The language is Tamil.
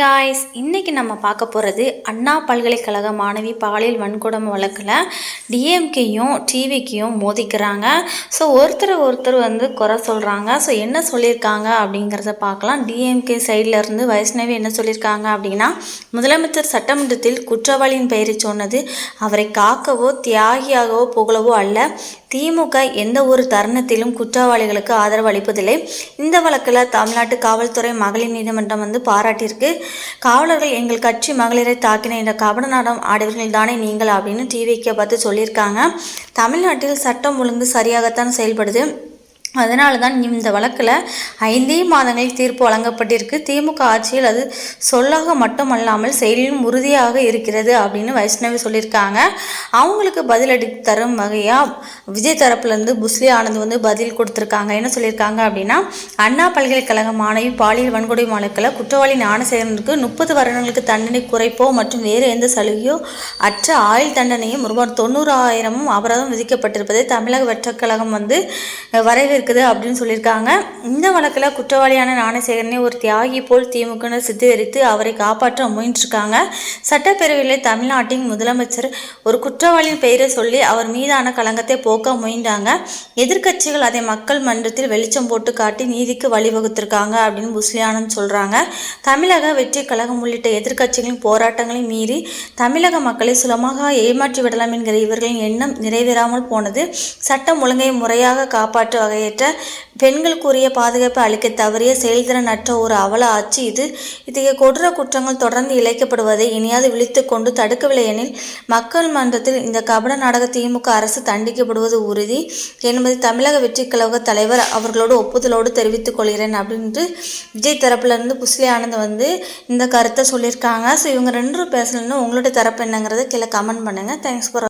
காய்ஸ் இன்றைக்கி நம்ம பார்க்க போகிறது அண்ணா பல்கலைக்கழக மாணவி பாலியல் வன்கொடுமை வழக்கில் டிஎம்கேயும் டிவிக்கையும் மோதிக்கிறாங்க. ஸோ ஒருத்தர் ஒருத்தர் வந்து குறை சொல்கிறாங்க ஸோ என்ன சொல்லியிருக்காங்க அப்படிங்கிறத பார்க்கலாம். டிஎம்கே சைடில் இருந்து வைஷ்ணவி என்ன சொல்லியிருக்காங்க அப்படின்னா முதலமைச்சர் சட்டமன்றத்தில் குற்றவாளியின் பெயரை சொன்னது அவரை காக்கவோ தியாகியாகவோ புகழவோ அல்ல. திமுக எந்த ஒரு தருணத்திலும் குற்றவாளிகளுக்கு ஆதரவு அளிப்பதில்லை. இந்த வழக்கில் தமிழ்நாட்டு காவல்துறை மகளிர் நீதிமன்றம் வந்து பாராட்டியிருக்கு. காவலர்கள் எங்கள் கட்சி மகளிரை தாக்கின இந்த கபட நாடம் ஆடியவர்கள் தானே நீங்கள்? அப்படின்னு டிவிக்கே பார்த்து சொல்லியிருக்காங்க. தமிழ்நாட்டில் சட்டம் ஒழுங்கு சரியாகத்தான் செயல்படுது. அதனால தான் இந்த வழக்கில் ஐந்தே மாதங்களில் தீர்ப்பு வழங்கப்பட்டிருக்கு. திமுக ஆட்சியில் அது சொல்லாக மட்டுமல்லாமல் செயலிலும் உறுதியாக இருக்கிறது அப்படின்னு வைஷ்ணவி சொல்லியிருக்காங்க. அவங்களுக்கு பதிலடி தரும் வகையாக விஜய் தரப்புலேருந்து புஸ்லி ஆனந்த் வந்து பதில் கொடுத்துருக்காங்க. என்ன சொல்லியிருக்காங்க அப்படின்னா அண்ணா பல்கலைக்கழக மாணவி பாலியல் வன்கொடுமை வழக்கில் குற்றவாளி ஞானசேகரனுக்கு முப்பது வருடங்களுக்கு தண்டனை குறைப்போ மற்றும் வேறு எந்த சலுகையோ அற்ற ஆயுள் தண்டனையும் ரூபாய் தொண்ணூறாயிரமும் அபராதம் விதிக்கப்பட்டிருப்பதை தமிழக வெற்றக்கழகம் வந்து வரவேற்க இருக்குது அப்படின்னு சொல்லியிருக்காங்க. இந்த வழக்கில் குற்றவாளியான ஞானசேகரனை ஒரு தியாகி போல் திமுக சித்தரித்து அவரை காப்பாற்ற முயன்றிருக்காங்க. சட்டப்பேரவையில் தமிழ்நாட்டின் முதலமைச்சர் ஒரு குற்றவாளியின் பெயரை சொல்லி அவர் மீதான களங்கத்தை போக்க முயன்றாங்க. எதிர்கட்சிகள் அதை மக்கள் மன்றத்தில் வெளிச்சம் போட்டு காட்டி நீதிக்கு வழிவகுத்திருக்காங்க அப்படின்னு புஸ்லியானந்த் சொல்கிறாங்க தமிழக வெற்றி கழகம் உள்ளிட்ட எதிர்கட்சிகளின் போராட்டங்களை மீறி தமிழக மக்களை சுலமாக ஏமாற்றி விடலாம் என்கிற இவர்களின் எண்ணம் நிறைவேறாமல் போனது சட்டம் ஒழுங்கை முறையாக காப்பாற்ற வகையை நிறைவேற்ற பெண்களுக்குரிய பாதுகாப்பு அளிக்க தவறிய செயல்திறனற்ற ஒரு அவல ஆட்சி இது. இத்தகைய கொடூர குற்றங்கள் தொடர்ந்து இழைக்கப்படுவதை இனியாவது விழித்து கொண்டு தடுக்கவில்லை எனில் மக்கள் மன்றத்தில் இந்த கபட நாடக திமுக அரசு தண்டிக்கப்படுவது உறுதி. என்பதை தமிழக வெற்றி கழக தலைவர் அவர்களோடு ஒப்புதலோடு தெரிவித்துக் கொள்கிறேன் அப்படின்ட்டு விஜய் தரப்புலேருந்து புஸ்லி ஆனந்த் வந்து இந்த கருத்தை சொல்லியிருக்காங்க. ஸோ இவங்க ரெண்டும் பேசலன்னு உங்களுடைய தரப்பு என்னங்கிறத கீழே கமெண்ட் பண்ணுங்கள் தேங்க்ஸ் ஃபார்